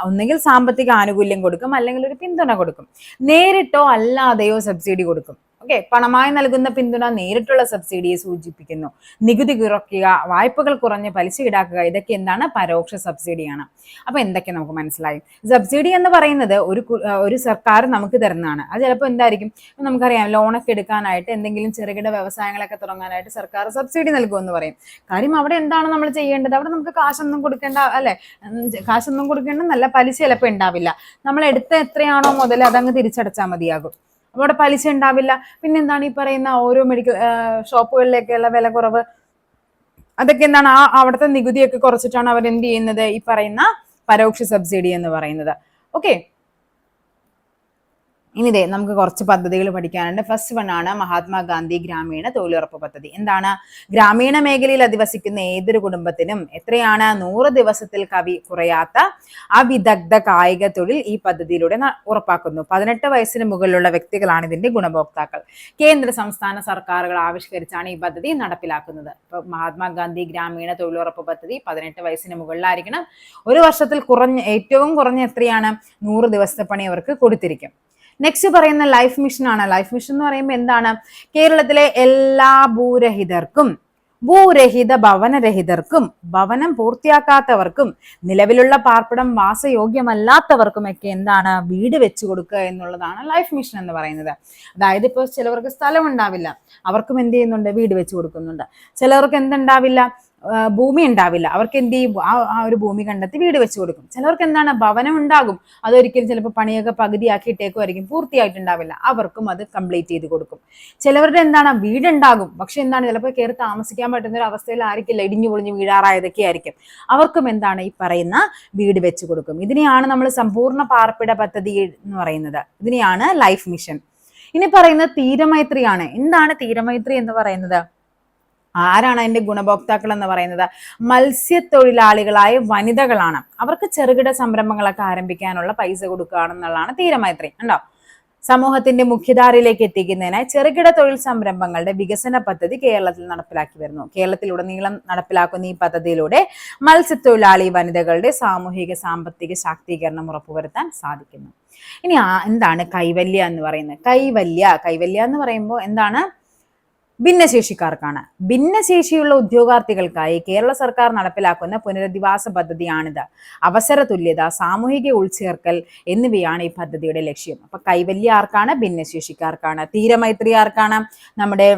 ഒന്നുകിൽ സാമ്പത്തിക ആനുകൂല്യം കൊടുക്കും അല്ലെങ്കിൽ ഒരു പിന്തുണ കൊടുക്കും. നേരിട്ടോ അല്ലാതെയോ സബ്സിഡി കൊടുക്കും. ഓക്കെ പണമായി നൽകുന്ന പിന്തുണ നേരിട്ടുള്ള സബ്സിഡിയെ സൂചിപ്പിക്കുന്നു. നികുതി കുറയ്ക്കുക വായ്പകൾ കുറഞ്ഞ് പലിശ ഈടാക്കുക ഇതൊക്കെ എന്താണ്? പരോക്ഷ സബ്സിഡിയാണ്. അപ്പൊ എന്തൊക്കെ നമുക്ക് മനസ്സിലായി? സബ്സിഡി എന്ന് പറയുന്നത് ഒരു ഒരു സർക്കാർ നമുക്ക് തരുന്നതാണ്. അത് ചിലപ്പോൾ എന്തായിരിക്കും? നമുക്കറിയാം ലോണൊക്കെ എടുക്കാനായിട്ട് എന്തെങ്കിലും ചെറുകിട വ്യവസായങ്ങളൊക്കെ തുടങ്ങാനായിട്ട് സർക്കാർ സബ്സിഡി നൽകുമെന്ന് പറയും. കാര്യം അവിടെ എന്താണ് നമ്മൾ ചെയ്യേണ്ടത്? അവിടെ നമുക്ക് കാശൊന്നും കൊടുക്കേണ്ട അല്ലെ? കാശൊന്നും കൊടുക്കേണ്ട നല്ല പലിശ ചിലപ്പോൾ ഉണ്ടാവില്ല. നമ്മൾ എടുത്ത എത്രയാണോ മുതൽ അതങ്ങ് തിരിച്ചടച്ചാൽ മതിയാകും. അവിടെ പലിശ ഉണ്ടാവില്ല. പിന്നെ എന്താണ് ഈ പറയുന്ന ഓരോ മെഡിക്കൽ ഷോപ്പുകളിലേക്കുള്ള വില കുറവ്? അതൊക്കെ എന്താണ് ആ അവിടുത്തെ നികുതിയൊക്കെ കുറച്ചിട്ടാണ് അവർ എന്ത് ചെയ്യുന്നത്? ഈ പറയുന്ന പരോക്ഷ സബ്സിഡി എന്ന് പറയുന്നത്. ഓക്കെ ഇനി ദേ നമുക്ക് കുറച്ച് പദ്ധതികൾ പഠിക്കാനുണ്ട്. ഫസ്റ്റ് വൺ ആണ് മഹാത്മാഗാന്ധി ഗ്രാമീണ തൊഴിലുറപ്പ് പദ്ധതി. എന്താണ്? ഗ്രാമീണ മേഖലയിൽ അധിവസിക്കുന്ന ഏതൊരു കുടുംബത്തിനും എത്രയാണ്? നൂറ് ദിവസത്തിൽ കവി കുറയാത്ത അവിദഗ്ധ കായിക തൊഴിൽ ഈ പദ്ധതിയിലൂടെ ഉറപ്പാക്കുന്നു. പതിനെട്ട് വയസ്സിന് മുകളിലുള്ള വ്യക്തികളാണ് ഇതിന്റെ ഗുണഭോക്താക്കൾ. കേന്ദ്ര സംസ്ഥാന സർക്കാരുകൾ ആവിഷ്കരിച്ചാണ് ഈ പദ്ധതി നടപ്പിലാക്കുന്നത്. ഇപ്പൊ മഹാത്മാഗാന്ധി ഗ്രാമീണ തൊഴിലുറപ്പ് പദ്ധതി പതിനെട്ട് വയസ്സിന് മുകളിലായിരിക്കണം. ഒരു വർഷത്തിൽ കുറഞ്ഞ ഏറ്റവും കുറഞ്ഞ എത്രയാണ്? നൂറ് ദിവസത്തെ പണി അവർക്ക് കൊടുത്തിരിക്കും. നെക്സ്റ്റ് പറയുന്ന ലൈഫ് മിഷൻ ആണ്. ലൈഫ് മിഷൻ എന്ന് പറയുമ്പോൾ എന്താണ്? കേരളത്തിലെ എല്ലാ ഭൂരഹിതർക്കും ഭൂരഹിത ഭവനരഹിതർക്കും ഭവനം പൂർത്തിയാക്കാത്തവർക്കും നിലവിലുള്ള പാർപ്പിടം വാസയോഗ്യമല്ലാത്തവർക്കുമൊക്കെ എന്താണ്? വീട് വെച്ചു കൊടുക്കുക എന്നുള്ളതാണ് ലൈഫ് മിഷൻ എന്ന് പറയുന്നത്. അതായത് ഇപ്പോൾ ചിലവർക്ക് സ്ഥലം ഉണ്ടാവില്ല. അവർക്കും എന്ത് ചെയ്യുന്നുണ്ട്? വീട് വെച്ചു കൊടുക്കുന്നുണ്ട്. ചിലവർക്ക് എന്തുണ്ടാവില്ല? ഭൂമി ഉണ്ടാവില്ല. അവർക്ക് എന്ത് ചെയ്യും? ആ ഒരു ഭൂമി കണ്ടെത്തി വീട് വെച്ച് കൊടുക്കും. ചിലവർക്ക് എന്താണ്? ഭവനം ഉണ്ടാകും. അതൊരിക്കലും ചിലപ്പോൾ പണിയൊക്കെ പകുതിയാക്കിയിട്ടേക്കുമായിരിക്കും പൂർത്തിയായിട്ടുണ്ടാവില്ല. അവർക്കും അത് കംപ്ലീറ്റ് ചെയ്ത് കൊടുക്കും. ചിലവരുടെ എന്താണ്? വീടുണ്ടാകും. പക്ഷെ എന്താണ്? ചിലപ്പോൾ കയറി താമസിക്കാൻ പറ്റുന്ന ഒരു അവസ്ഥയിൽ ആയിരിക്കില്ല ഇടിഞ്ഞു പൊളിഞ്ഞ് വീഴാറായതൊക്കെ ആയിരിക്കും. അവർക്കും എന്താണ്? ഈ പറയുന്ന വീട് വെച്ച് കൊടുക്കും. ഇതിനെയാണ് നമ്മൾ സമ്പൂർണ പാർപ്പിട പദ്ധതി എന്ന് പറയുന്നത്. ഇതിനെയാണ് ലൈഫ് മിഷൻ. ഇനി പറയുന്നത് തീരമൈത്രിയാണ്. എന്താണ് തീരമൈത്രി എന്ന് പറയുന്നത്? ആരാണ് അതിന്റെ ഗുണഭോക്താക്കൾ എന്ന് പറയുന്നത്? മത്സ്യത്തൊഴിലാളികളായ വനിതകളാണ്. അവർക്ക് ചെറുകിട സംരംഭങ്ങളൊക്കെ ആരംഭിക്കാനുള്ള പൈസ കൊടുക്കുകയാണെന്നുള്ളതാണ് തീരമൈത്രി ഉണ്ടോ സമൂഹത്തിന്റെ മുഖ്യധാരയിലേക്ക് എത്തിക്കുന്നതിനായി ചെറുകിട തൊഴിൽ സംരംഭങ്ങളുടെ വികസന പദ്ധതി കേരളത്തിൽ നടപ്പിലാക്കി വരുന്നു. കേരളത്തിലുടനീളം നടപ്പിലാക്കുന്ന ഈ പദ്ധതിയിലൂടെ മത്സ്യത്തൊഴിലാളി വനിതകളുടെ സാമൂഹിക സാമ്പത്തിക ശാക്തീകരണം ഉറപ്പുവരുത്താൻ സാധിക്കുന്നു. ഇനി എന്താണ് കൈവല്യ എന്ന് പറയുന്നത്? കൈവല്യ കൈവല്യ എന്ന് പറയുമ്പോൾ എന്താണ്? ഭിന്നശേഷിക്കാർക്കാണ്. ഭിന്നശേഷിയുള്ള ഉദ്യോഗാർത്ഥികൾക്കായി കേരള സർക്കാർ നടപ്പിലാക്കുന്ന പുനരധിവാസ പദ്ധതിയാണിത്. അവസര തുല്യത സാമൂഹിക ഉൾച്ചേർക്കൽ എന്നിവയാണ് ഈ പദ്ധതിയുടെ ലക്ഷ്യം. അപ്പൊ കൈവല്യ ആർക്കാണ് ഭിന്നശേഷിക്കാർക്കാണ് തീരമൈത്രി ആർക്കാണ് നമ്മുടെ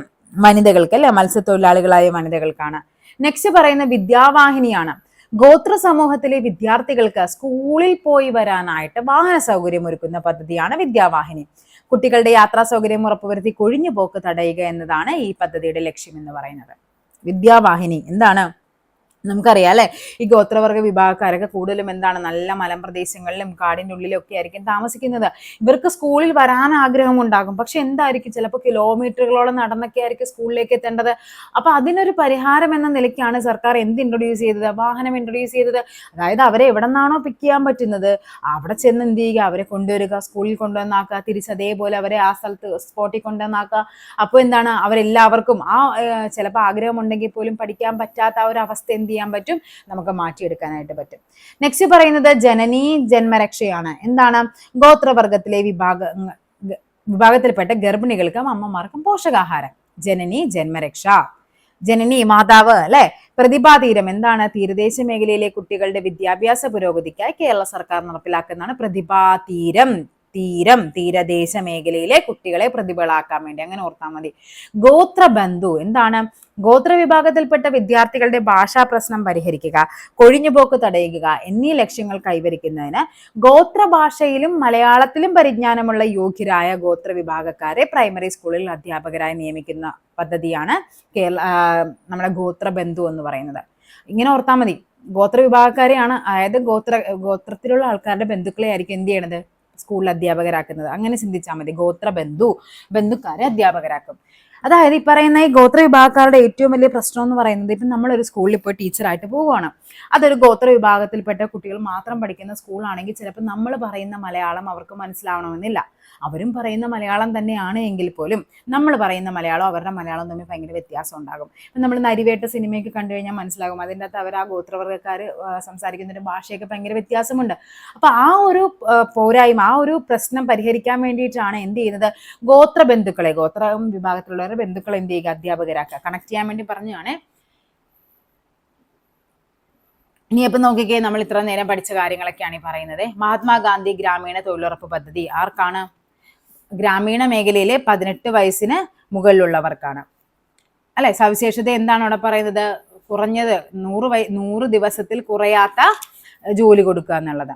വനിതകൾക്ക് അല്ലെ മത്സ്യത്തൊഴിലാളികളായ വനിതകൾക്കാണ്. നെക്സ്റ്റ് പറയുന്ന വിദ്യാവാഹിനിയാണ്. ഗോത്ര സമൂഹത്തിലെ വിദ്യാർത്ഥികൾക്ക് സ്കൂളിൽ പോയി വരാനായിട്ട് വാഹന സൗകര്യം ഒരുക്കുന്ന പദ്ധതിയാണ് വിദ്യാവാഹിനി. കുട്ടികളുടെ യാത്രാ സൗകര്യം ഉറപ്പുവരുത്തി കൊഴിഞ്ഞു പോക്ക് തടയുക എന്നതാണ് ഈ പദ്ധതിയുടെ ലക്ഷ്യം എന്ന് പറയുന്നത്. വിദ്യാവാഹിനി എന്താണ്? നമുക്കറിയാം അല്ലെ? ഈ ഗോത്രവർഗ വിഭാഗക്കാരൊക്കെ കൂടുതലും എന്താണ് നല്ല മലമ്പ്രദേശങ്ങളിലും കാടിന്റെ ഉള്ളിലും ഒക്കെ ആയിരിക്കും താമസിക്കുന്നത്. ഇവർക്ക് സ്കൂളിൽ വരാൻ ആഗ്രഹം ഉണ്ടാകും പക്ഷെ എന്തായിരിക്കും? ചിലപ്പോൾ കിലോമീറ്ററുകളോളം നടന്നൊക്കെ ആയിരിക്കും സ്കൂളിലേക്ക് എത്തേണ്ടത്. അപ്പൊ അതിനൊരു പരിഹാരം എന്ന നിലയ്ക്കാണ് സർക്കാർ എന്ത് ഇൻട്രൊഡ്യൂസ് ചെയ്തത്? വാഹനം ഇൻട്രൊഡ്യൂസ് ചെയ്തത്. അതായത് അവരെ എവിടെ നിന്നാണോ പിക്ക് ചെയ്യാൻ പറ്റുന്നത്? അവിടെ ചെന്ന് എന്ത് ചെയ്യുക? അവരെ കൊണ്ടുവരിക സ്കൂളിൽ കൊണ്ടുവന്നാക്കുക തിരിച്ച് അതേപോലെ അവരെ ആ സ്ഥലത്ത് സ്പോട്ടിൽ കൊണ്ടുവന്നാക്കുക. അപ്പോൾ എന്താണ്? അവരെല്ലാവർക്കും ആ ചിലപ്പോൾ ആഗ്രഹമുണ്ടെങ്കിൽ പോലും പഠിക്കാൻ പറ്റാത്ത ഒരു അവസ്ഥ എന്ത് ചെയ്യാൻ പറ്റും നമുക്ക് മാറ്റിയെടുക്കാനായിട്ട് പറ്റും. നെക്സ്റ്റ് പറയുന്നത് ജനനി ജന്മരക്ഷയാണ്. എന്താണ്? ഗോത്രവർഗത്തിലെ വിഭാഗ വിഭാഗത്തിൽപ്പെട്ട ഗർഭിണികൾക്കും അമ്മമാർക്കും പോഷകാഹാരം. ജനനി ജന്മരക്ഷ. ജനനി മാതാവ് അല്ലെ? പ്രതിഭാതീരം. എന്താണ്? തീരദേശ മേഖലയിലെ കുട്ടികളുടെ വിദ്യാഭ്യാസ പുരോഗതിക്കായി കേരള സർക്കാർ നടപ്പിലാക്കുന്നതാണ് പ്രതിഭാതീരം. തീരം തീരദേശ മേഖലയിലെ കുട്ടികളെ പ്രതിഭകളാക്കാൻ വേണ്ടി. അങ്ങനെ ഓർത്താൽ മതി. ഗോത്രബന്ധു എന്താണ്? ഗോത്ര വിഭാഗത്തിൽപ്പെട്ട വിദ്യാർത്ഥികളുടെ ഭാഷാ പ്രശ്നം പരിഹരിക്കുക കൊഴിഞ്ഞുപോക്ക് തടയുക എന്നീ ലക്ഷ്യങ്ങൾ കൈവരിക്കുന്നതിന് ഗോത്ര ഭാഷയിലും മലയാളത്തിലും പരിജ്ഞാനമുള്ള യോഗ്യരായ ഗോത്ര വിഭാഗക്കാരെ പ്രൈമറി സ്കൂളിൽ അധ്യാപകരായി നിയമിക്കുന്ന പദ്ധതിയാണ് കേരള നമ്മുടെ ഗോത്ര ബന്ധു എന്ന് പറയുന്നത്. ഇങ്ങനെ ഓർത്താൽ മതി. ഗോത്ര വിഭാഗക്കാരെയാണ് അതായത് ഗോത്ര ഗോത്രത്തിലുള്ള ആൾക്കാരുടെ ബന്ധുക്കളെ ആയിരിക്കും എന്ത് ചെയ്യണത്? സ്കൂളിൽ അധ്യാപകരാക്കുന്നത്. അങ്ങനെ ചിന്തിച്ചാൽ മതി. ഗോത്ര ബന്ധു ബന്ധുക്കാരെ അധ്യാപകരാക്കും. അതായത് ഈ പറയുന്ന ഈ ഗോത്ര വിഭാഗക്കാരുടെ ഏറ്റവും വലിയ പ്രശ്നം എന്ന് പറയുന്നത് ഇപ്പം നമ്മളൊരു സ്കൂളിൽ പോയി ടീച്ചറായിട്ട് പോവുകയാണ്. അതൊരു ഗോത്ര വിഭാഗത്തിൽപ്പെട്ട കുട്ടികൾ മാത്രം പഠിക്കുന്ന സ്കൂളാണെങ്കിൽ ചിലപ്പോൾ നമ്മൾ പറയുന്ന മലയാളം അവർക്ക് മനസ്സിലാവണമെന്നില്ല. അവരും പറയുന്ന മലയാളം തന്നെയാണ് എങ്കിൽ പോലും നമ്മൾ പറയുന്ന മലയാളം അവരുടെ മലയാളം തമ്മിൽ ഭയങ്കര വ്യത്യാസം ഉണ്ടാകും. ഇപ്പം നമ്മൾ നരിവേട്ട സിനിമയൊക്കെ കണ്ടു കഴിഞ്ഞാൽ മനസ്സിലാകും. അതിന്റെ അകത്ത് അവർ ആ ഗോത്രവർഗക്കാർ സംസാരിക്കുന്ന ഒരു ഭാഷയൊക്കെ ഭയങ്കര വ്യത്യാസമുണ്ട്. അപ്പോൾ ആ ഒരു പോരായ്മ ആ ഒരു പ്രശ്നം പരിഹരിക്കാൻ വേണ്ടിയിട്ടാണ് എന്ത് ചെയ്യുന്നത്? ഗോത്ര ബന്ധുക്കളെ ഗോത്ര വിഭാഗത്തിലുള്ളവരുടെ ബന്ധുക്കളെ എന്ത് ചെയ്യുക? അധ്യാപകരാക്കുക. കണക്ട് ചെയ്യാൻ വേണ്ടി പറഞ്ഞാണ് ഇനി നോക്കിക്കേ നമ്മൾ ഇത്ര നേരം പഠിച്ച കാര്യങ്ങളൊക്കെയാണ് ഈ പറയുന്നത്. മഹാത്മാഗാന്ധി ഗ്രാമീണ തൊഴിലുറപ്പ് പദ്ധതി ആർക്കാണ്? ഗ്രാമീണ മേഖലയിലെ പതിനെട്ട് വയസ്സിന് മുകളിലുള്ളവർക്കാണ്. അല്ലെ? സവിശേഷത എന്താണ് അവിടെ പറയുന്നത്? കുറഞ്ഞത് നൂറ് വയ നൂറ് ദിവസത്തിൽ കുറയാത്ത ജോലി കൊടുക്കുക എന്നുള്ളത്.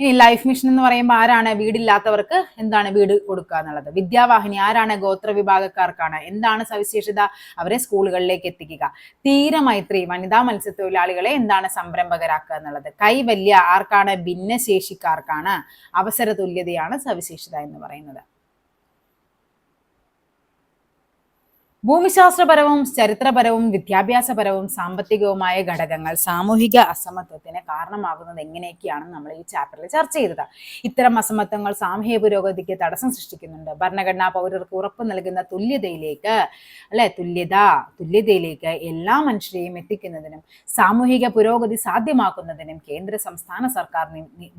ഇനി ലൈഫ് മിഷൻ എന്ന് പറയുമ്പോൾ ആരാണ് വീടില്ലാത്തവർക്ക് എന്താണ് വീട് കൊടുക്കുക എന്നുള്ളത്? വിദ്യാവാഹിനി ആരാണ് ഗോത്ര വിഭാഗക്കാർക്കാണ്? എന്താണ് സവിശേഷത? അവരെ സ്കൂളുകളിലേക്ക് എത്തിക്കുക. തീരമൈത്രി വനിതാ മത്സ്യത്തൊഴിലാളികളെ എന്താണ് സംരംഭകരാക്കുക എന്നുള്ളത്? കൈവല്യ ആർക്കാണ്? ഭിന്നശേഷിക്കാർക്കാണ് അവസര തുല്യതയാണ് സവിശേഷത എന്ന് പറയുന്നത്. ഭൂമിശാസ്ത്രപരവും ചരിത്രപരവും വിദ്യാഭ്യാസപരവും സാമ്പത്തികവുമായ ഘടകങ്ങൾ സാമൂഹിക അസമത്വത്തിന് കാരണമാകുന്നത് എങ്ങനെയൊക്കെയാണ് നമ്മൾ ഈ ചാപ്റ്ററിൽ ചർച്ച ചെയ്തത്? ഇത്തരം അസമത്വങ്ങൾ സാമൂഹിക പുരോഗതിക്ക് തടസ്സം സൃഷ്ടിക്കുന്നുണ്ട്. ഭരണഘടനാ പൗരർക്ക് ഉറപ്പ് നൽകുന്ന തുല്യതയിലേക്ക് അല്ലെ? തുല്യത തുല്യതയിലേക്ക് എല്ലാ മനുഷ്യരെയും എത്തിക്കുന്നതിനും സാമൂഹിക പുരോഗതി സാധ്യമാക്കുന്നതിനും കേന്ദ്ര സംസ്ഥാന സർക്കാർ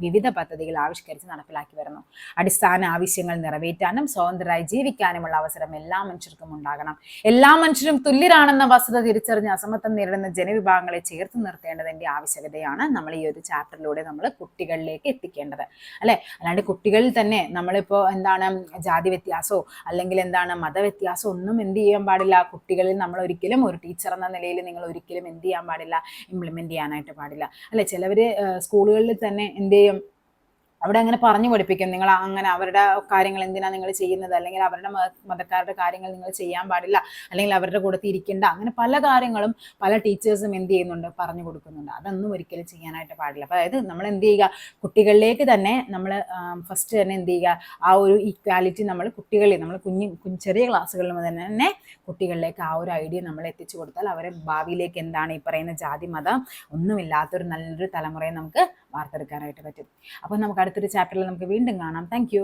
വിവിധ പദ്ധതികൾ ആവിഷ്കരിച്ച് നടപ്പിലാക്കി വരുന്നു. അടിസ്ഥാന ആവശ്യങ്ങൾ നിറവേറ്റാനും സ്വതന്ത്രരായി ജീവിക്കാനുമുള്ള അവസരം എല്ലാ മനുഷ്യർക്കും ഉണ്ടാകണം. എല്ലാ മനുഷ്യരും തുല്യരാണെന്ന വസ്തുത തിരിച്ചറിഞ്ഞ് അസമത്വം നേരിടുന്ന ജനവിഭാഗങ്ങളെ ചേർത്ത് നിർത്തേണ്ടതിന്റെ ആവശ്യകതയാണ് നമ്മൾ ഈ ഒരു ചാപ്റ്ററിലൂടെ നമ്മൾ കുട്ടികളിലേക്ക് എത്തിക്കേണ്ടത്. അല്ലെ? അല്ലാണ്ട് കുട്ടികളിൽ തന്നെ നമ്മളിപ്പോ എന്താണ് ജാതി വ്യത്യാസമോ അല്ലെങ്കിൽ എന്താണ് മതവ്യത്യാസം ഒന്നും എന്ത് ചെയ്യാൻ പാടില്ല. കുട്ടികളിൽ നമ്മൾ ഒരിക്കലും ഒരു ടീച്ചർ എന്ന നിലയിൽ നിങ്ങൾ ഒരിക്കലും എന്ത് ചെയ്യാൻ പാടില്ല ഇംപ്ലിമെന്റ് ചെയ്യാനായിട്ട് പാടില്ല. അല്ലെ? ചിലവര് സ്കൂളുകളിൽ തന്നെ എന്ത് ചെയ്യും? അവിടെ അങ്ങനെ പറഞ്ഞു പഠിപ്പിക്കും. നിങ്ങൾ അങ്ങനെ അവരുടെ കാര്യങ്ങൾ എന്തിനാണ് നിങ്ങൾ ചെയ്യുന്നത്? അല്ലെങ്കിൽ അവരുടെ മതക്കാരുടെ കാര്യങ്ങൾ നിങ്ങൾ ചെയ്യാൻ പാടില്ല. അല്ലെങ്കിൽ അവരുടെ കൂടെ ഇരിക്കേണ്ട അങ്ങനെ പല കാര്യങ്ങളും പല ടീച്ചേഴ്സും എന്ത് ചെയ്യുന്നുണ്ട്? പറഞ്ഞു കൊടുക്കുന്നുണ്ട്. അതൊന്നും ഒരിക്കലും ചെയ്യാനായിട്ട് പാടില്ല. അപ്പോൾ അതായത് നമ്മൾ എന്ത് ചെയ്യുക? കുട്ടികളിലേക്ക് തന്നെ നമ്മൾ ഫസ്റ്റ് തന്നെ എന്ത് ചെയ്യുക? ആ ഒരു ഇക്വാലിറ്റി നമ്മൾ കുട്ടികളിൽ നമ്മൾ കുഞ്ഞു ചെറിയ ക്ലാസ്സുകളിൽ തന്നെ കുട്ടികളിലേക്ക് ആ ഒരു ഐഡിയ നമ്മൾ എത്തിച്ചു കൊടുത്താൽ അവരെ ഭാവിയിലേക്ക് എന്താണ് ഈ പറയുന്ന ജാതി മതം ഒന്നുമില്ലാത്തൊരു നല്ലൊരു തലമുറയെ നമുക്ക് വാർത്തെടുക്കാനായിട്ട് പറ്റും. അപ്പോൾ നമുക്ക് അടുത്തൊരു ചാപ്റ്ററിൽ നമുക്ക് വീണ്ടും കാണാം. താങ്ക്